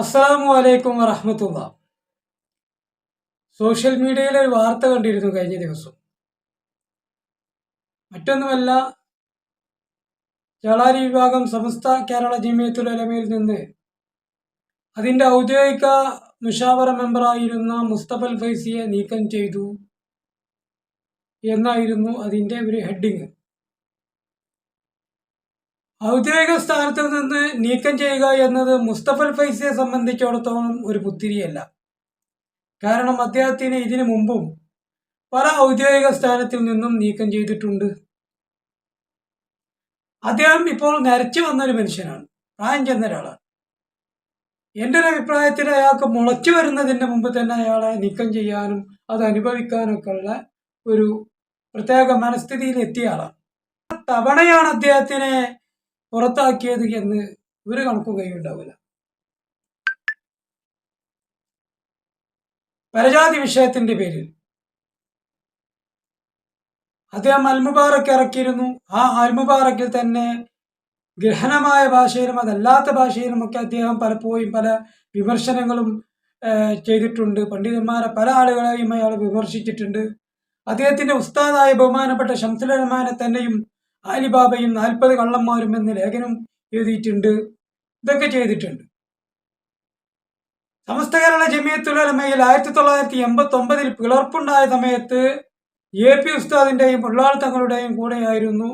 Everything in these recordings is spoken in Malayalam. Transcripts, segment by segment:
അസ്സലാമു അലൈക്കും വറഹമത്തുള്ള. സോഷ്യൽ മീഡിയയിൽ ഒരു വാർത്ത കണ്ടിരുന്നു കഴിഞ്ഞ ദിവസം. മറ്റൊന്നുമല്ല ജളാരി വിഭാഗം സമസ്ത കേരള ജമിയത്തുലമയിൽ നിന്ന് അതിന്റെ ഔദ്യോഗിക മുഷാവറ മെമ്പറായിരുന്ന മുസ്തഫൽ ഫൈസിയെ നീക്കം ചെയ്തു എന്നായിരുന്നു അതിന്റെ ഒരു ഹെഡിങ്. ഔദ്യോഗിക സ്ഥാനത്ത് നിന്ന് നീക്കം ചെയ്യുക എന്നത് മുസ്തഫൽ ഫൈസിയെ സംബന്ധിച്ചിടത്തോളം ഒരു പുത്തിരിയല്ല. കാരണം അദ്ദേഹത്തിന് ഇതിനു മുമ്പും പല ഔദ്യോഗിക സ്ഥാനത്തിൽ നിന്നും നീക്കം ചെയ്തിട്ടുണ്ട്. അദ്ദേഹം ഇപ്പോൾ നരച്ചു വന്നൊരു മനുഷ്യനാണ്. പ്രായം ചെന്ന ഒരാളാണ്. എന്റെ ഒരു അഭിപ്രായത്തിൽ അയാൾക്ക് മുളച്ചു വരുന്നതിന് മുമ്പ് തന്നെ അയാളെ നീക്കം ചെയ്യാനും അത് അനുഭവിക്കാനൊക്കെ ഉള്ള ഒരു പ്രത്യേക മനസ്ഥിതിയിൽ എത്തിയ ആളാണ്. തവണയാണ് അദ്ദേഹത്തിനെ പുറത്താക്കിയത് എന്ന് ഒരു കണക്കുകയും ഉണ്ടാവില്ല പരജാതി വിഷയത്തിന്റെ പേരിൽ. അദ്ദേഹം അൽമുബാറക്ക് ഇറക്കിയിരുന്നു. ആ അൽമുബാറക്കിൽ തന്നെ ഗ്രഹണമായ ഭാഷയിലും അതല്ലാത്ത ഭാഷയിലുമൊക്കെ അദ്ദേഹം പലപ്പോഴും പല വിമർശനങ്ങളും ചെയ്തിട്ടുണ്ട്. പണ്ഡിതന്മാരെ പല ആളുകളെയും അയാൾ വിമർശിച്ചിട്ടുണ്ട്. അദ്ദേഹത്തിന്റെ ഉസ്താദായ ബഹുമാനപ്പെട്ട ഷംസുലമാനെ തന്നെയും ആലിബാബയും നാൽപ്പത് കള്ളന്മാരും എന്ന ലേഖനം എഴുതിയിട്ടുണ്ട്. ഇതൊക്കെ ചെയ്തിട്ടുണ്ട്. സമസ്ത കേരള ജമിയത്തുലമയിൽ ആയിരത്തി തൊള്ളായിരത്തി എൺപത്തി ഒമ്പതിൽ പിളർപ്പുണ്ടായ സമയത്ത് എ പി ഉസ്താദിന്റെയും ഉള്ളാൾ തങ്ങളുടെയും കൂടെയായിരുന്നു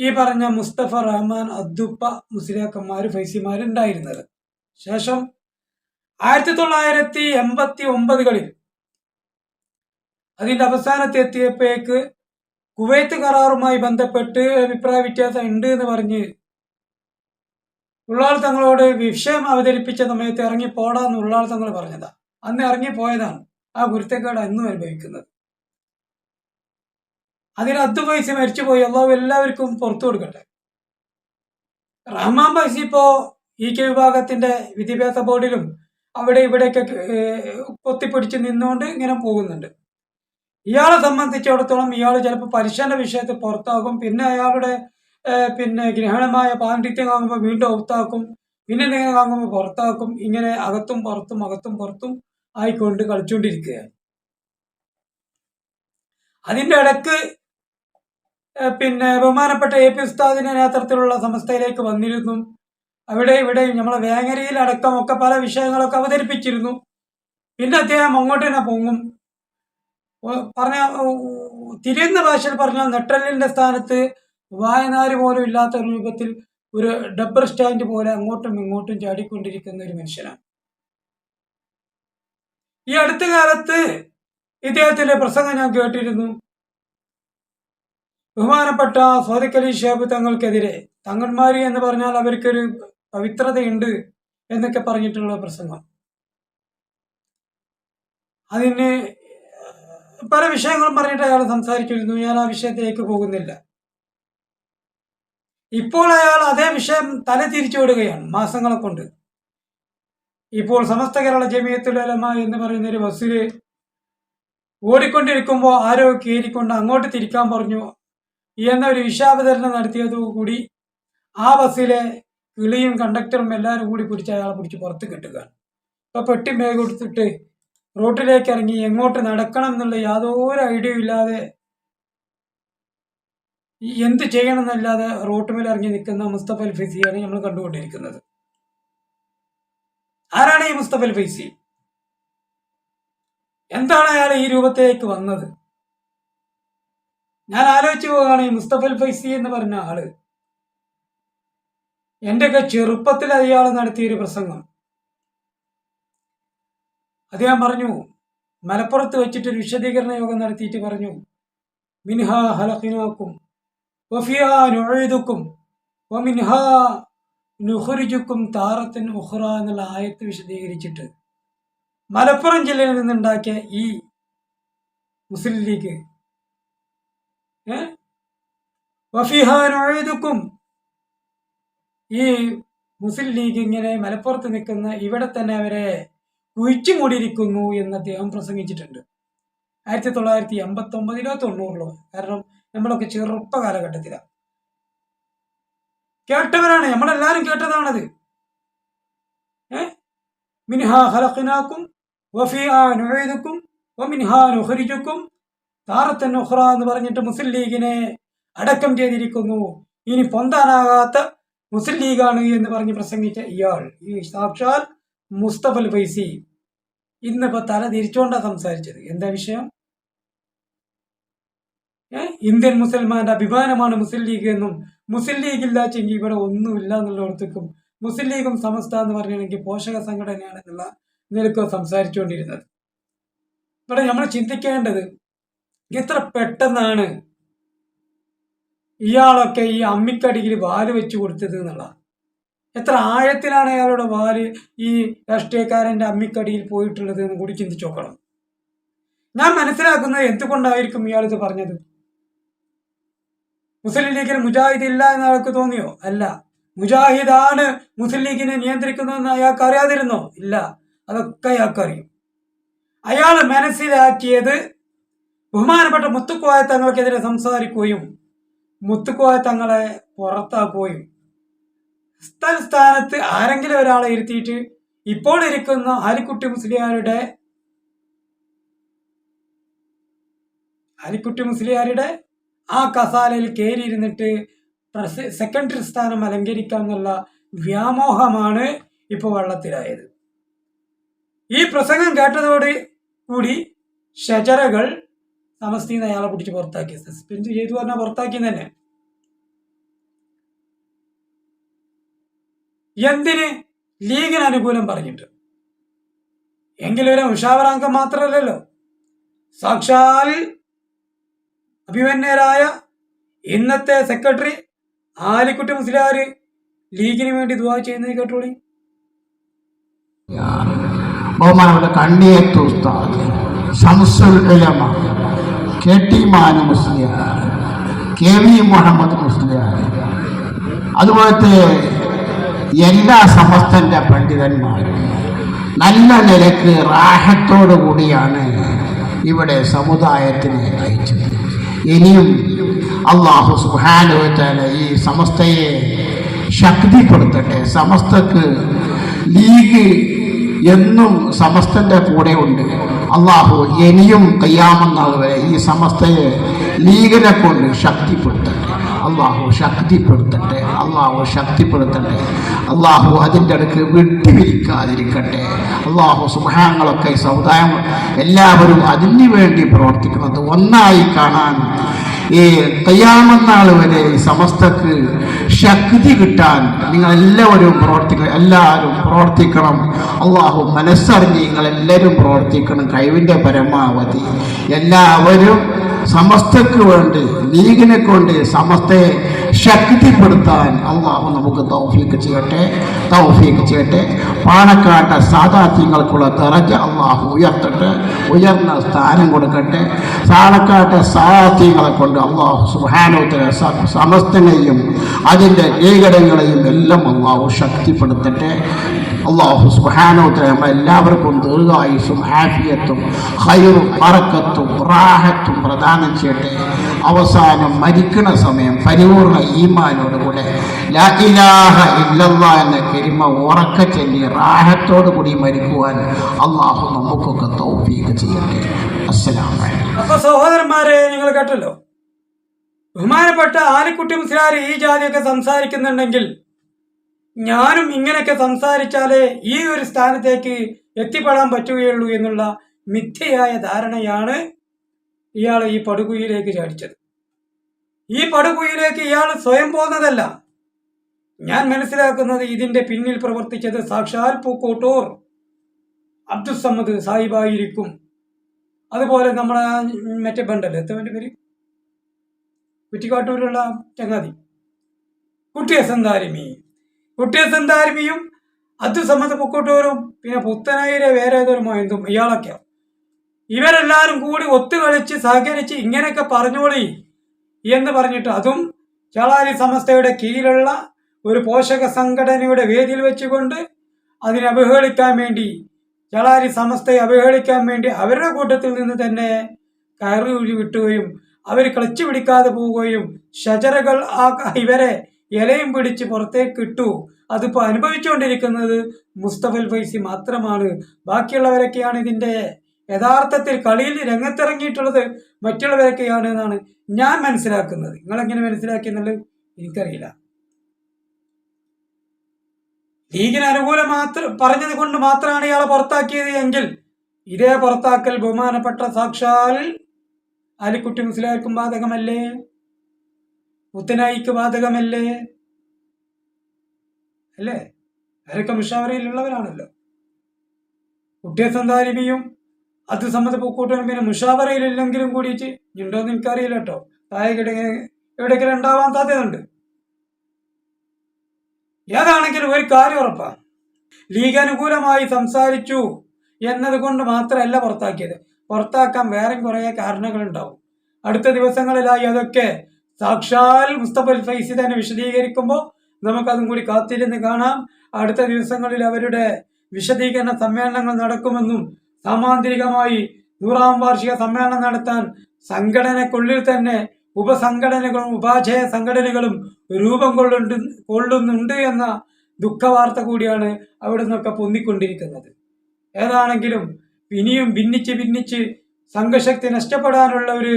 ഈ പറഞ്ഞ മുസ്തഫ റഹ്മാൻ അദ്ദുപ്പ മുസ്ലിയാക്കന്മാർ ഫൈസിമാർ ഉണ്ടായിരുന്നത് ശേഷം ആയിരത്തി തൊള്ളായിരത്തി എൺപത്തി ഒമ്പതുകളിൽ അതിന്റെ അവസാനത്ത് എത്തിയപ്പോഴേക്ക് കുവൈത്ത് കരാറുമായി ബന്ധപ്പെട്ട് അഭിപ്രായ വ്യത്യാസം ഉണ്ട് എന്ന് പറഞ്ഞ് ഉള്ളാൾ തങ്ങളോട് വിഷയം അവതരിപ്പിച്ച സമയത്ത് ഇറങ്ങി പോടാന്ന് ഉള്ളാൾ തങ്ങൾ പറഞ്ഞതാ. അന്ന് ഇറങ്ങി പോയതാണ് ആ ഗുരുത്തക്കേട് അന്നും അനുഭവിക്കുന്നത്. അതിൽ അദ്ദു പൈസ മരിച്ചുപോയി അള്ളാഹു എല്ലാവർക്കും പുറത്തു കൊടുക്കട്ടെ. റഹ്മാൻ പൈസ ഇപ്പോ ഇ കെ വിഭാഗത്തിന്റെ വിദ്യാഭ്യാസ ബോർഡിലും അവിടെ ഇവിടെയൊക്കെ കൊത്തിപ്പിടിച്ച് നിന്നുകൊണ്ട് ഇങ്ങനെ പോകുന്നുണ്ട്. ഇയാളെ സംബന്ധിച്ചിടത്തോളം ഇയാൾ ചിലപ്പോൾ പരീക്ഷന്റെ വിഷയത്തിൽ പുറത്താകും. പിന്നെ അയാളുടെ പിന്നെ ഗ്രഹണമായ പാണ്ഡിത്യം കാണുമ്പോൾ വീണ്ടും ഔത്താക്കും പിന്നെ എന്തെങ്കിലും കാണുമ്പോൾ പുറത്താക്കും. ഇങ്ങനെ അകത്തും പുറത്തും അകത്തും പുറത്തും ആയിക്കൊണ്ട് കളിച്ചുകൊണ്ടിരിക്കുകയാണ് അതിന്റെ ഇടയ്ക്ക് പിന്നെ ബഹുമാനപ്പെട്ട എ പി ഉസ്താദിന്റെ നേതൃത്വത്തിലുള്ള സംസ്ഥയിലേക്ക് വന്നിരുന്നു. അവിടെ ഇവിടെയും നമ്മളെ വേങ്ങരയിൽ അടക്കമൊക്കെ പല വിഷയങ്ങളൊക്കെ അവതരിപ്പിച്ചിരുന്നു. പിന്നെ അദ്ദേഹം അങ്ങോട്ട് തന്നെ പൊങ്ങും. പറഞ്ഞ തിരിയുന്ന ഭാഷയിൽ പറഞ്ഞാൽ നെട്ടലിന്റെ സ്ഥാനത്ത് വായനാര് പോലും ഇല്ലാത്ത രൂപത്തിൽ ഒരു ഡബ്ബർ സ്റ്റാൻഡ് പോലെ അങ്ങോട്ടും ഇങ്ങോട്ടും ചാടിക്കൊണ്ടിരിക്കുന്ന ഒരു മനുഷ്യനാണ്. ഈ അടുത്ത കാലത്ത് ഇദ്ദേഹത്തിന്റെ പ്രസംഗം ഞാൻ കേട്ടിരുന്നു. ബഹുമാനപ്പെട്ട സോദിക്കലി ഷേബ് തങ്ങൾക്കെതിരെ തങ്ങന്മാരി എന്ന് പറഞ്ഞാൽ അവർക്കൊരു പവിത്രതയുണ്ട് എന്നൊക്കെ പറഞ്ഞിട്ടുള്ള പ്രസംഗം. അതിന് പല വിഷയങ്ങളും പറഞ്ഞിട്ട് അയാൾ സംസാരിച്ചിരുന്നു. ഞാൻ ആ വിഷയത്തിലേക്ക് പോകുന്നില്ല. ഇപ്പോൾ അയാൾ അതേ വിഷയം തല തിരിച്ചു വിടുകയാണ് മാസങ്ങളെ കൊണ്ട്. ഇപ്പോൾ സമസ്ത കേരള ജമിയത്തുലമ എന്ന് പറയുന്ന ഒരു ബസ്സിൽ ഓടിക്കൊണ്ടിരിക്കുമ്പോൾ ആരോ കയറിക്കൊണ്ട് അങ്ങോട്ട് തിരിക്കാൻ പറഞ്ഞു. എന്ന ഒരു വിഷാവതരണം നടത്തിയതോടുകൂടി ആ ബസ്സിലെ കിളിയും കണ്ടക്ടറും എല്ലാവരും കൂടി പിടിച്ച് അയാളെ പിടിച്ച് പുറത്ത് കെട്ടുകയാണ്. അപ്പോൾ പെട്ടി മേ കൊടുത്തിട്ട് റോട്ടിലേക്ക് ഇറങ്ങി എങ്ങോട്ട് നടക്കണം എന്നുള്ള യാതൊരു ഐഡിയ ഇല്ലാതെ എന്ത് ചെയ്യണം എന്നല്ലാതെ റോട്ടുമേൽ ഇറങ്ങി നിൽക്കുന്ന മുസ്തഫ അൽ ഫൈസിയാണ് നമ്മൾ കണ്ടുകൊണ്ടിരിക്കുന്നത്. ആരാണ് ഈ മുസ്തഫ അൽ ഫൈസി? എന്താണ് അയാൾ ഈ രൂപത്തിലേക്ക് വന്നത്? ഞാൻ ആലോചിച്ചു പോവുകയാണ് ഈ മുസ്തഫൽ ഫൈസി എന്ന് പറഞ്ഞ ആൾ. എന്റെയൊക്കെ ചെറുപ്പത്തിൽ അയാൾ നടത്തിയ ഒരു പ്രസംഗം. അദ്ദേഹം പറഞ്ഞു മലപ്പുറത്ത് വെച്ചിട്ട് ഒരു വിശദീകരണ യോഗം നടത്തിയിട്ട് പറഞ്ഞു മിൻഹ ഹലഹിനോക്കും വഫിയ നുഴതുക്കും വമിൻഹ നുഹുരിജുക്കും താറത്തിൻ ഉഹ്റ എന്നുള്ള ആയത്ത് വിശദീകരിച്ചിട്ട് മലപ്പുറം ജില്ലയിൽ നിന്നുണ്ടാക്കിയ ഈ മുസ്ലിം ലീഗ്? വഫിഹ ഈ മുസ്ലിം ലീഗ് ഇങ്ങനെ മലപ്പുറത്ത് നിൽക്കുന്ന ഇവിടെ തന്നെ അവരെ കുഴിച്ചു മൂടിയിരിക്കുന്നു എന്ന് അദ്ദേഹം പ്രസംഗിച്ചിട്ടുണ്ട്. ആയിരത്തി തൊള്ളായിരത്തി എൺപത്തി ഒമ്പതിലോ തൊണ്ണൂറിലോ. കാരണം നമ്മളൊക്കെ ചെറുപ്പ കാലഘട്ടത്തിലാണ് കേട്ടവരാണ്. നമ്മളെല്ലാരും കേട്ടതാണത്. ഏ? മിൻഹ ഖലഖ്നാക്കും വഫിഹ നുഈദുക്കും വമിൻഹ നുഖ്രിജുക്കും താറത്തൻ ഉഖ്റ എന്ന് പറഞ്ഞിട്ട് മുസ്ലിം ലീഗിനെ അടക്കം ചെയ്തിരിക്കുന്നു. ഇനി പൊന്താനാകാത്ത മുസ്ലിം ലീഗാണ് എന്ന് പറഞ്ഞ് പ്രസംഗിച്ച ഇയാൾ. ഈ സാക്ഷാൽ മുസ്തഫൽ ഫൈസി ഇന്നിപ്പോ തല തിരിച്ചുകൊണ്ടാണ് സംസാരിച്ചത്. എന്താ വിഷയം? ഇന്ത്യൻ മുസൽമാന്റെ അഭിമാനമാണ് മുസ്ലിം ലീഗ് എന്നും മുസ്ലിം ലീഗ് ഇല്ലാച്ചെങ്കിൽ ഇവിടെ ഒന്നുമില്ല എന്നുള്ളിടത്തേക്കും മുസ്ലിം ലീഗും സമസ്ത എന്ന് പറഞ്ഞാണെങ്കിൽ പോഷക സംഘടനയാണെന്നുള്ള നിലയ്ക്ക് സംസാരിച്ചുകൊണ്ടിരുന്നത്. ഇവിടെ നമ്മൾ ചിന്തിക്കേണ്ടത് എത്ര പെട്ടെന്നാണ് ഇയാളൊക്കെ ഈ അമ്മിക്കടിയിൽ വാൽ വെച്ച് കൊടുത്തത് എന്നുള്ള എത്ര ആഴത്തിലാണ് അയാളുടെ വാൽ ഈ രാഷ്ട്രീയക്കാരന്റെ അമ്മിക്കടിയിൽ പോയിട്ടുള്ളത് എന്ന് കൂടി ചിന്തിച്ചു നോക്കണം. ഞാൻ മനസ്സിലാക്കുന്നത് എന്തുകൊണ്ടായിരിക്കും ഇയാൾ ഇത് പറഞ്ഞത്? മുസ്ലിം ലീഗിന് മുജാഹിദ് ഇല്ല എന്ന് അയാൾക്ക് തോന്നിയോ? അല്ല. മുജാഹിദാണ് മുസ്ലിം ലീഗിനെ നിയന്ത്രിക്കുന്നതെന്ന് അയാൾക്ക് അറിയാതിരുന്നോ? ഇല്ല. അതൊക്കെ അയാൾക്കറിയും. അയാൾ മനസ്സിലാക്കിയത് ബഹുമാനപ്പെട്ട മുത്തുക്കോയ തങ്ങൾക്കെതിരെ സംസാരിക്കുകയും മുത്തുക്കോയ തങ്ങളെ പുറത്താക്കുകയും സ്ഥല സ്ഥാനത്ത് ആരെങ്കിലും ഒരാളെ ഇരുത്തിയിട്ട് ഇപ്പോൾ ഇരിക്കുന്ന ആലിക്കുട്ടി മുസ്ലിയാരുടെ ആലിക്കുട്ടി മുസ്ലിയാരുടെ ആ കസാലയിൽ കയറിയിരുന്നിട്ട് സെക്കൻഡറി സ്ഥാനം അലങ്കരിക്കാന്നുള്ള വ്യാമോഹമാണ് ഇപ്പോൾ വെള്ളത്തിലായത്. ഈ പ്രസംഗം കേട്ടതോട് കൂടി ഷജറകൾ സമസ്തിന്ന് അയാളെ പിടിച്ച് പുറത്താക്കി. സസ്പെൻഡ് ചെയ്തു പറഞ്ഞാൽ പുറത്താക്കി തന്നെ. എന്തിന്? ലീഗിന് അനുകൂലം പറഞ്ഞിട്ട്. എങ്കിലും ഒരു മുഷാവറാങ്കം മാത്രമല്ലല്ലോ. സാക്ഷാൽ അഭിമന്യരായ ഇന്നത്തെ സെക്രട്ടറി ആലിക്കുട്ടി മുസ്ലിയാർ ലീഗിന് വേണ്ടി ദുവാ ചെയ്യുന്നത് കേട്ടോളി. ബഹുമാനപ്പെട്ട K Musliyar K V Muhammad Musliyar അതുപോലത്തെ എല്ലാ സമസ്തന്റെ പണ്ഡിതന്മാരും നല്ല നിലയ്ക്ക് റാഹത്തോടു കൂടിയാണ് ഇവിടെ സമുദായത്തിന് അയച്ചത് ഇനിയും അള്ളാഹു സുഹാനുവച്ചാല ഈ സമസ്തയെ ശക്തിപ്പെടുത്തട്ടെ. സമസ്തക്ക് ലീഗ് എന്നും സമസ്തന്റെ കൂടെ ഉണ്ട്. അള്ളാഹു ഇനിയും കയ്യാമെന്നാൾ വരെ ഈ സമസ്തയെ ലീഗിനെ കൊണ്ട് ശക്തിപ്പെടുത്തട്ടെ. അള്ളാഹു ശക്തിപ്പെടുത്തട്ടെ അള്ളാഹു ശക്തിപ്പെടുത്തട്ടെ അള്ളാഹു അതിന്റെ അടുക്ക് വിട്ടുപിരിക്കാതിരിക്കട്ടെ. അള്ളാഹു സുഹാങ്ങളൊക്കെ സമുദായം എല്ലാവരും അതിനു വേണ്ടി പ്രവർത്തിക്കുന്നത് ഒന്നായി കാണാൻ ഈ തയ്യാമെന്നാൾ വരെ സമസ്തക്ക് ശക്തി കിട്ടാൻ നിങ്ങൾ എല്ലാവരും പ്രവർത്തിക്കണം എല്ലാവരും പ്രവർത്തിക്കണം. അള്ളാഹു മനസ്സറിഞ്ഞ് നിങ്ങൾ എല്ലാവരും പ്രവർത്തിക്കണം. കഴിവിന്റെ പരമാവധി. എല്ലാവരും സമസ്തക്ക് വേണ്ടി ലീഗിനെ കൊണ്ട് സമസ്തയെ ശക്തിപ്പെടുത്താൻ അള്ളാഹു നമുക്ക് തൗഫീക്ക് ചെയ്യട്ടെ തൗഫീക്ക് ചെയ്യട്ടെ. പാണക്കാട്ട സാധാത്യങ്ങൾക്കുള്ള തറജ അള്ളാഹു ഉയർത്തട്ടെ ഉയർന്ന സ്ഥാനം കൊടുക്കട്ടെ. പാണക്കാട്ട സാധാത്യങ്ങളെ കൊണ്ട് അള്ളാഹു സുഹാനോത്തര സമസ്തനെയും അതിന്റെ ലീഘടങ്ങളെയും എല്ലാം അള്ളാഹു ശക്തിപ്പെടുത്തട്ടെ. അള്ളാഹു സുബാനോത്തര എല്ലാവർക്കും ദീർഘായുസും ആഫിയത്തും ഹൈറും പറക്കത്തും റാഹത്തും പ്രദാനം ചെയ്യട്ടെ. അവസാനം മരിക്കണ സമയം പരിപൂർണ ഈമാനോടുകൂടെ ലാ ഇലാഹ ഇല്ലല്ലാ എന്ന കരിമ ഉറക്ക ചൊല്ലി റാഹത്തോടു കൂടി മരിക്കുവാൻ അള്ളാഹു നമുക്കൊക്കെ തൗഫീക്ക് ചെയ്യട്ടെ. അസ്സലാം അപ്പൊ സഹോദരന്മാരെ നിങ്ങൾ കേട്ടല്ലോ? ബഹുമാനപ്പെട്ട ആലിക്കുട്ടി മുസ്ലാർ ഈ ജാതിയൊക്കെ സംസാരിക്കുന്നുണ്ടെങ്കിൽ ഞാനും ഇങ്ങനെയൊക്കെ സംസാരിച്ചാലേ ഈ ഒരു സ്ഥാനത്തേക്ക് എത്തിപ്പെടാൻ പറ്റുകയുള്ളൂ എന്നുള്ള മിഥ്യയായ ധാരണയാണ് ഇയാൾ ഈ പടുകുയിലേക്ക് ചാടിച്ചത്. ഈ പടുകുയിലേക്ക് ഇയാൾ സ്വയം പോകുന്നതല്ല ഞാൻ മനസ്സിലാക്കുന്നത് ഇതിന്റെ പിന്നിൽ പ്രവർത്തിച്ചത് സാക്ഷാൽ പൂക്കോട്ടൂർ അബ്ദുസമ്മദ് സാഹിബായിരിക്കും. അതുപോലെ നമ്മളെ മറ്റേ ബണ്ടല്ലേ എത്തവന്റെ പേര്? കുറ്റിക്കാട്ടൂരുള്ള ചങ്ങാതി. കുട്ടിയസന്താരിമി കുട്ടിയസന്താരിമിയും അത് സംബന്ധ പൊക്കോട്ടൂരും പിന്നെ പുത്തനായിരെ വേറെ ഏതൊരു മൊയന്തും ഇയാളൊക്കെ. ഇവരെല്ലാവരും കൂടി ഒത്തുകളിച്ച് സഹകരിച്ച് ഇങ്ങനെയൊക്കെ പറഞ്ഞോളി എന്ന് പറഞ്ഞിട്ട് അതും ചളാരി സമസ്തയുടെ കീഴിലുള്ള ഒരു പോഷക സംഘടനയുടെ വേദിയിൽ വെച്ചുകൊണ്ട് അതിനെ അവഹേളിക്കാൻ വേണ്ടി ചളാരി സമസ്തയെ അവഹേളിക്കാൻ വേണ്ടി അവരുടെ കൂട്ടത്തിൽ നിന്ന് തന്നെ കയറി വിട്ടുകയും അവർ ക്ലച്ച് പിടിക്കാതെ പോവുകയും ഷജറകൾ ആ ഇവരെ ഇലയും പിടിച്ച് പുറത്തേക്ക് ഇട്ടു. അതിപ്പോൾ അനുഭവിച്ചുകൊണ്ടിരിക്കുന്നത് മുസ്തഫൽ ഫൈസി മാത്രമാണ്. ബാക്കിയുള്ളവരൊക്കെയാണ് ഇതിന്റെ യഥാർത്ഥത്തിൽ കളിയിൽ രംഗത്തിറങ്ങിയിട്ടുള്ളത്. മറ്റുള്ളവരൊക്കെയാണ് എന്നാണ് ഞാൻ മനസ്സിലാക്കുന്നത്. നിങ്ങളെങ്ങനെ മനസ്സിലാക്കിയെന്നുള്ളത് എനിക്കറിയില്ല. ലീഗിന് അനുകൂലം മാത്രം പറഞ്ഞത് കൊണ്ട് മാത്രമാണ് ഇയാളെ പുറത്താക്കിയത് എങ്കിൽ ഇതേ പുറത്താക്കൽ ബഹുമാനപ്പെട്ട സാക്ഷാൽ അലിക്കുട്ടി മുസ്ലിയാർക്കും ബാധകമല്ലേ? മുത്തനായിക്ക് ബാധകമല്ലേ? അല്ലേ? അവരൊക്കെ മുഷാവറയിലുള്ളവരാണല്ലോ കുട്ടിയെ സന്താരിമിയും അത് സംബന്ധ പൂക്കൂട്ടനും പിന്നെ മുഷാവറയിലില്ലെങ്കിലും കൂടിയിട്ട് ഉണ്ടോന്ന് എനിക്കറിയില്ല കേട്ടോ. താഴെ എവിടെയെങ്കിലും ഉണ്ടാവാൻ സാധ്യതയുണ്ട്. ഏതാണെങ്കിലും ഒരു കാര്യം ഉറപ്പാണ് ലീഗ് അനുകൂലമായി സംസാരിച്ചു എന്നതുകൊണ്ട് മാത്രമല്ല പുറത്താക്കിയത്. പുറത്താക്കാൻ വേറെയും കുറേ കാരണങ്ങളുണ്ടാവും. അടുത്ത ദിവസങ്ങളിലായി അതൊക്കെ സാക്ഷാൽ മുസ്തഫൽ ഫൈസി തന്നെ വിശദീകരിക്കുമ്പോൾ നമുക്കതും കൂടി കാത്തിരുന്ന് കാണാം. അടുത്ത ദിവസങ്ങളിൽ അവരുടെ വിശദീകരണ സമ്മേളനങ്ങൾ നടക്കുമെന്നും സാമാന്തരികമായി നൂറാം വാർഷിക സമ്മേളനം നടത്താൻ സംഘടനക്കുള്ളിൽ തന്നെ ഉപസംഘടനകളും ഉപാധേയ സംഘടനകളും രൂപം കൊള്ളുണ്ട് കൊള്ളുന്നുണ്ട് എന്ന ദുഃഖവാർത്ത കൂടിയാണ് അവിടെ നിന്നൊക്കെ പൊന്നിക്കൊണ്ടിരിക്കുന്നത് ഏതാണെങ്കിലും ഇനിയും ഭിന്നിച്ച് ഭിന്നിച്ച് സംഘശക്തി നഷ്ടപ്പെടാനുള്ള ഒരു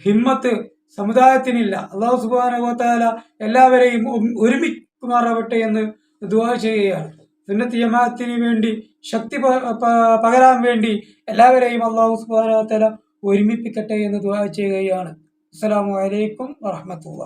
ഹിമ്മത്ത് സമുദായത്തിനില്ല. അള്ളാഹു സുബാനുഭവത്താല എല്ലാവരെയും ഒരുമിക്കുമാറാവട്ടെ എന്ന് ദുവാ ചെയ്യുകയാണ്. സുന്നത്ത് ജമാഅത്തിന് വേണ്ടി ശക്തി പകരാൻ വേണ്ടി എല്ലാവരെയും അള്ളാഹു സുബാനുഭവത്താല ഒരുമിപ്പിക്കട്ടെ എന്ന് ദുവാ ചെയ്യുകയാണ്. അസ്സാം വലൈക്കും വറഹമത്തുള്ള